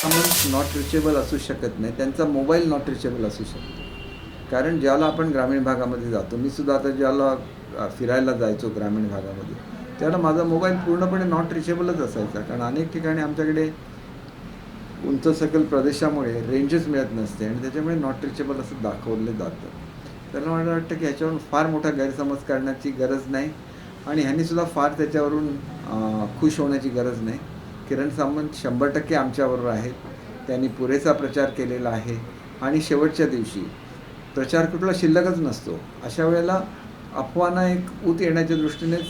सामान not reachable असू शकत नाही त्यांचा मोबाईल नॉट रिचेबल असू शकतो. कारण ज्याला आपण ग्रामीण भागामध्ये जातो मी सुद्धा आता ज्याला फिरायला जायचो ग्रामीण भागामध्ये त्याला माझा मोबाईल पूर्णपणे नॉट रिचेबलच असायचा. कारण अनेक ठिकाणी आमच्याकडे उंच सकल प्रदेशामुळे रेंजच मिळत नसते आणि त्याच्यामुळे नॉट रिचेबल असं दाखवलं जातं. त्याला मला वाटतं की ह्याच्यावरून फार मोठा गैरसमज करण्याची गरज नाही आणि ह्यांनीसुद्धा फार त्याच्यावरून खुश होण्याची गरज नाही. किरण सामंत शंभर टक्के आमच्याबरोबर आहेत. त्यांनी पुरेसा प्रचार केलेला आहे. आणि शेवटच्या दिवशी प्रचार कुठला शिल्लकच नसतो. अशा वेळेला अफवांना एक ऊत येण्याच्या दृष्टीनेच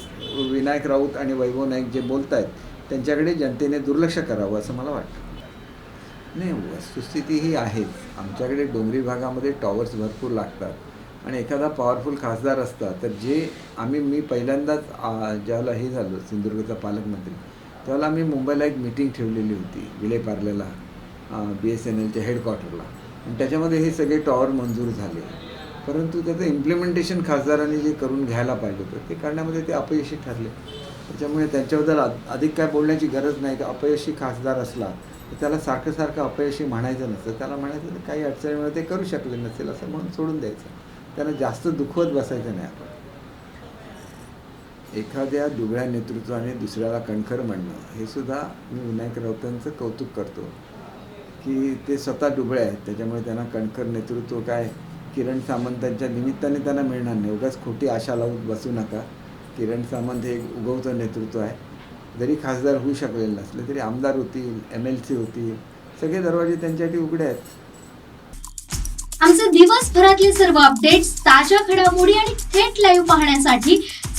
विनायक राऊत आणि वैभव नाईक जे बोलत आहेत त्यांच्याकडे जनतेने दुर्लक्ष करावं असं मला वाटतं. नाही वस्तुस्थिती ही आहेच. आमच्याकडे डोंगरी भागामध्ये टॉवर्स भरपूर लागतात. आणि एखादा पॉवरफुल खासदार असता तर जे आम्ही मी पहिल्यांदाच ज्याला ज्यावेळेला हे झालो सिंधुदुर्गचा पालकमंत्री त्यावेळेला आम्ही मुंबईला एक मिटिंग ठेवलेली होती विलेपार्ल्याला बी एस एन एलच्या हेडक्वार्टरला आणि त्याच्यामध्ये हे सगळे टॉवर मंजूर झाले. परंतु त्याचं इम्प्लिमेंटेशन खासदारांनी जे करून घ्यायला पाहिजे होतं ते करण्यामध्ये ते अपयशी ठरले. त्याच्यामुळे त्यांच्याबद्दल अधिक काय बोलण्याची गरज नाही. तर अपयशी खासदार असला तर त्याला सारखं सारखं अपयशी म्हणायचं नसतं. त्याला म्हणायचं तर काही अडचणीमुळे ते करू शकले नसेल असं म्हणून सोडून द्यायचं. त्यांना जास्त दुखवत बसायचं नाही आपण. एखाद्या दुबळ्या नेतृत्वाने दुसऱ्याला कणखर म्हणणं हे सुद्धा मी विनायक राऊतांचं कौतुक करतो. की ते स्वतः डुबळे आहेत त्याच्यामुळे त्यांना कणखर नेतृत्व काय? किरण सामंतांच्या निमित्ताने त्यांना मिळणार नाही. उगाच खोटी आशा लावून बसू नका. किरण सामंत हे उगवचं उगवतं नेतृत्व आहे. जरी खासदार होऊ शकलेले नसले तरी आमदार होतील एम एल सी होतील सगळे दरवाजे त्यांच्यासाठी उघडे आहेत. आमचे दिवसभरातले सर्व अपडेट्स ताज्या घडामोडी आणि थेट लाईव्ह पाहण्यासाठी